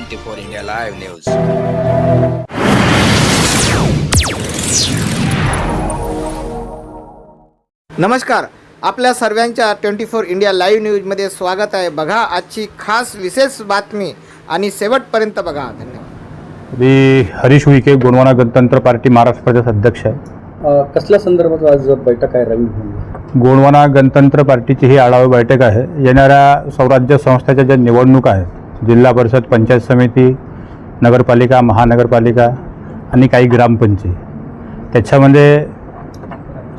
Twenty four India live news. नमस्कार आपल्या सर्वांच्या ट्वेंटी फोर इंडिया लाईव्ह न्यूजमध्ये स्वागत आहे. बघा आजची खास विशेष बातमी आणि शेवटपर्यंत बघा. धन्यवाद. मी हरीश उईके गोंडवाना गणतंत्र पार्टी महाराष्ट्र प्रदेश अध्यक्ष आहे. कसल्या संदर्भात आज बैठक आहे रवी गोंडवाना गणतंत्र पार्टीची ही आढावा बैठक आहे. येणाऱ्या स्वराज्य संस्थेच्या ज्या निवडणुका आहेत जिल्हा परिषद पंचायत समिती नगरपालिका महानगरपालिका आणि काही ग्रामपंचायत त्याच्यामध्ये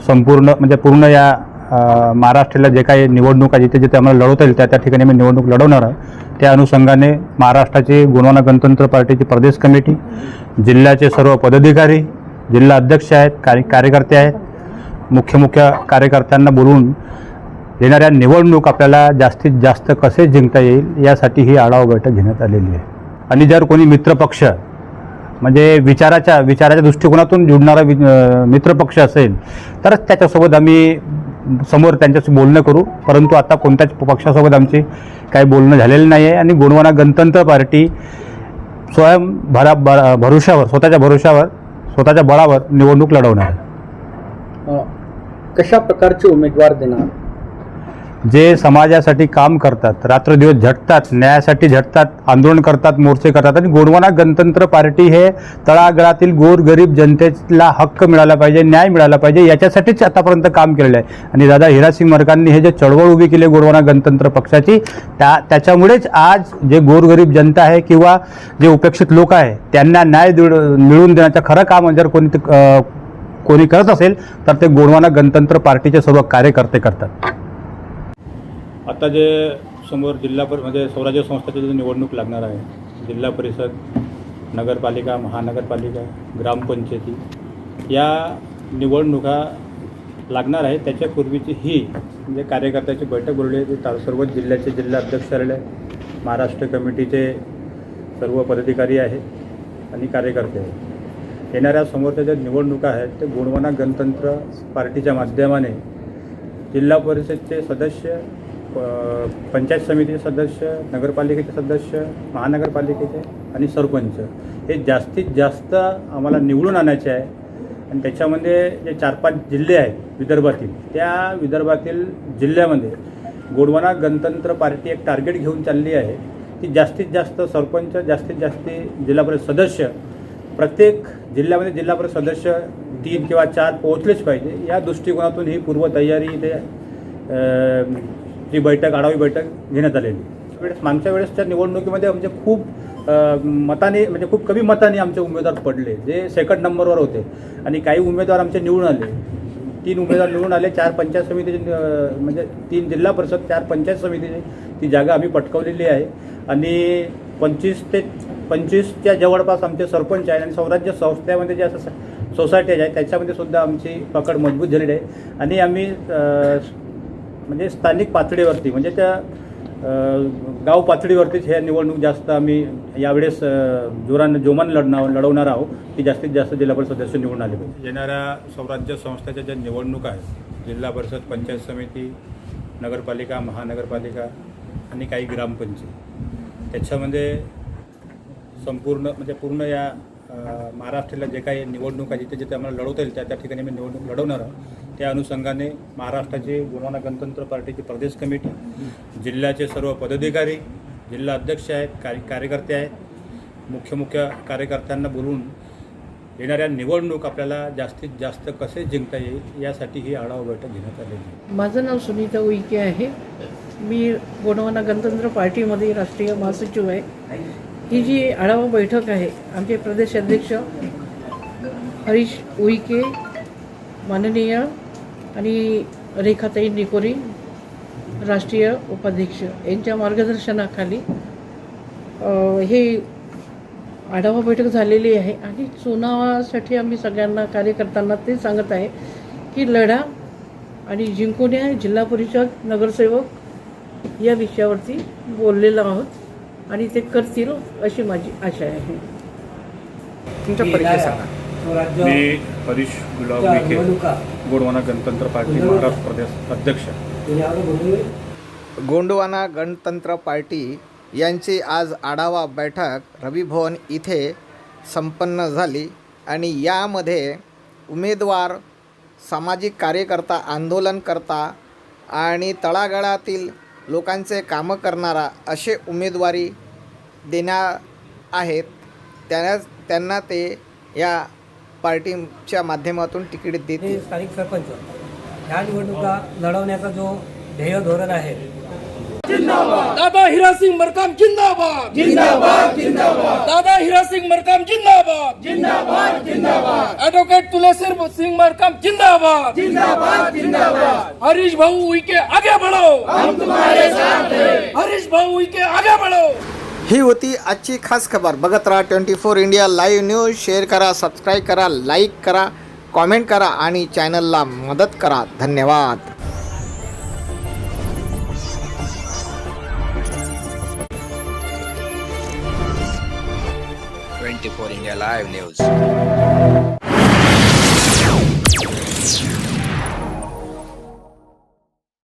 संपूर्ण म्हणजे पूर्ण या महाराष्ट्राला जे काही निवडणुका जिथे जिथे आम्हाला लढवता येईल त्या त्या ठिकाणी मी निवडणूक लढवणार आहे. त्या अनुषंगाने महाराष्ट्राची गुणवाना गणतंत्र पार्टीची प्रदेश कमिटी जिल्ह्याचे सर्व पदाधिकारी जिल्हा अध्यक्ष आहेत कार्य कार्यकर्ते आहेत मुख्य मुख्य कार्यकर्त्यांना बोलवून येणाऱ्या निवडणूक आपल्याला जास्तीत जास्त कसे जिंकता येईल यासाठी ही आढावा बैठक घेण्यात आलेली आहे. आणि जर कोणी मित्रपक्ष म्हणजे विचाराच्या विचाराच्या दृष्टिकोनातून जुडणारा वि मित्रपक्ष असेल तरच त्याच्यासोबत आम्ही समोर त्यांच्याशी बोलणं करू. परंतु आता कोणत्याच पक्षासोबत आमची काही बोलणं झालेलं नाही आहे. आणि गुणवाना गणतंत्र पार्टी स्वयं भरा भ- भरोशावर स्वतःच्या भरोशावर स्वतःच्या बळावर निवडणूक लढवणार आहे. कशा प्रकारचे उमेदवार देणार? जे समाजासाठी काम करतात रात्रदिवस झटतात न्यायासाठी झटतात आंदोलन करतात मोर्चे करतात आणि गोडवाना गणतंत्र पार्टी हे तळागळातील गोरगरीब जनतेला हक्क मिळाला पाहिजे न्याय मिळाला पाहिजे याच्यासाठीच आतापर्यंत काम केलेलं आहे. आणि दादा हिरासिंग मरकांनी हे जे चळवळ उभी केली गोडवाना गणतंत्र पक्षाची त्या त्याच्यामुळेच आज जे गोरगरीब जनता आहे किंवा जे उपेक्षित लोक आहे त्यांना न्याय मिळवून देण्याचं खरं काम जर कोणी कोणी करत असेल तर ते गोडवाना गणतंत्र पार्टीचे सर्व कार्यकर्ते करतात. आता जे समोर जिल्हा पर म्हणजे स्वराज्य संस्थेची जी निवडणूक लागणार आहे जिल्हा परिषद नगरपालिका महानगरपालिका ग्रामपंचायती या निवडणुका लागणार आहे. त्याच्यापूर्वीची ही म्हणजे कार्यकर्त्याची बैठक बोलली आहे ती सर्व जिल्ह्याचे जिल्हा अध्यक्ष महाराष्ट्र कमिटीचे सर्व पदाधिकारी आहेत आणि कार्यकर्ते आहेत. येणाऱ्या समोरच्या ज्या निवडणुका आहेत ते गुणवाना गणतंत्र पार्टीच्या माध्यमाने जिल्हा परिषदचे सदस्य पंचायत समितीचे सदस्य नगरपालिकेचे सदस्य महानगरपालिकेचे आणि सरपंच हे जास्तीत जास्त आम्हाला निवडून आणायचे आहे. आणि त्याच्यामध्ये जे चार पाच जिल्हे आहेत विदर्भातील त्या विदर्भातील जिल्ह्यामध्ये गोडवाना गणतंत्र पार्टी एक टार्गेट घेऊन चालली आहे. की जास्तीत जास्त सरपंच जास्तीत जास्त जिल्हा परिषद सदस्य प्रत्येक जिल्ह्यामध्ये जिल्हा परिषद सदस्य तीन किंवा चार पोहोचलेच पाहिजे. या दृष्टिकोनातून ही पूर्वतयारी ते ही बैठक आढावी बैठक घेण्यात आलेली. वेळेस मागच्या वेळेसच्या निवडणुकीमध्ये आमचे खूप मताने म्हणजे खूप कमी मताने आमचे उमेदवार पडले जे सेकंड नंबरवर होते. आणि काही उमेदवार आमचे निवडून आले. तीन उमेदवार निवडून आले चार पंचायत समितीचे म्हणजे तीन जिल्हा परिषद चार पंचायत समितीचे ती जागा आम्ही पटकवलेली आहे. आणि पंचवीस ते पंचवीसच्या जवळपास आमचे सरपंच आहेत आणि स्वराज्य संस्थेमध्ये जे असं सोसायटी आहेत त्याच्यामध्ये सुद्धा आमची पकड मजबूत झालेली आहे. आणि आम्ही म्हणजे स्थानिक पातळीवरती म्हणजे त्या गाव पातळीवरतीच ह्या निवडणूक जास्त आम्ही यावेळेस जोरान जोरानं जोमान लढणार लढवणार आहोत की जास्तीत जास्त जिल्हा परिषद सदस्य निवडून आले पाहिजे. येणाऱ्या स्वराज्य संस्थेच्या ज्या निवडणूक आहेत जिल्हा परिषद पंचायत समिती नगरपालिका महानगरपालिका आणि काही ग्रामपंचायत त्याच्यामध्ये संपूर्ण म्हणजे पूर्ण या महाराष्ट्राला जे काही निवडणुका जिथे जिथे आम्हाला लढवता येईल त्या त्या ठिकाणी मी निवडणूक लढवणार आहोत. त्या अनुषंगाने महाराष्ट्राची गुणवाना गणतंत्र पार्टीची प्रदेश कमिटी जिल्ह्याचे सर्व पदाधिकारी जिल्हा अध्यक्ष आहेत कार्य कार्यकर्ते आहेत मुख्य मुख्य कार्यकर्त्यांना बोलून येणाऱ्या निवडणूक आपल्याला जास्तीत जास्त कसे जिंकता येईल यासाठी ही आढावा बैठक घेण्यात आलेली आहे. माझं नाव सुनीता उईके आहे. मी गोंडवाना गणतंत्र पार्टीमध्ये राष्ट्रीय महासचिव आहे. ही जी आढावा बैठक आहे आमचे प्रदेश अध्यक्ष हरीश उईके माननीय आणि रेखाताई निकोरी राष्ट्रीय उपाध्यक्ष यांच्या मार्गदर्शनाखाली हे आढावा बैठक झालेली आहे. आणि चुनावासाठी आम्ही सगळ्यांना कार्यकर्त्यांना ते सांगत आहे की लढा आणि जिंकून जिल्हा परिषद नगरसेवक या विषयावरती बोललेलो आहोत. आणि ते करतील अशी माझी आशा आहे. तुमचा परिचय सांगा. मी हरीश गुलाब विखे गोडवाना गणतंत्र पार्टी महाराष्ट्र प्रदेश अध्यक्ष. गोंडवाना गणतंत्र पार्टी यांची आज आढावा बैठक रविभवन इथे संपन्न झाली आणि यामध्ये उमेदवार सामाजिक कार्यकर्ता आंदोलनकर्ता आणि तळागाळातील लोकांचे कामं करणारा असे उमेदवारी देण्या आहेत त्यांना त्यांना ते या पार्टीच्या माध्यमातून तिकीट देतील. स्थानिक सरपंच ह्या निवडणुका लढवण्याचा जो ध्येय धोरण आहे दादा हिरासिंग मरकाम जिंदाबाद. जिंदाबाद जिंदाबाद. दादा हिरासिंग मरकाम जिंदाबाद. जिंदाबाद जिंदाबाद. एडवोकेट तुलसीर सिंह मरकाम जिंदाबाद. जिंदाबाद जिंदाबाद. हरीश भाऊ उइके आगे बढ़ो. हम तुम्हारे साथ हैं. हरीश भाऊ उइके आगे बढ़ो. ही होती आजची खास खबर. बघत राहा twenty four India live news. Share करा सबस्क्राईब करा लाईक करा कॉमेंट करा आणि चॅनलला मदत करा. धन्यवाद. people in their life news.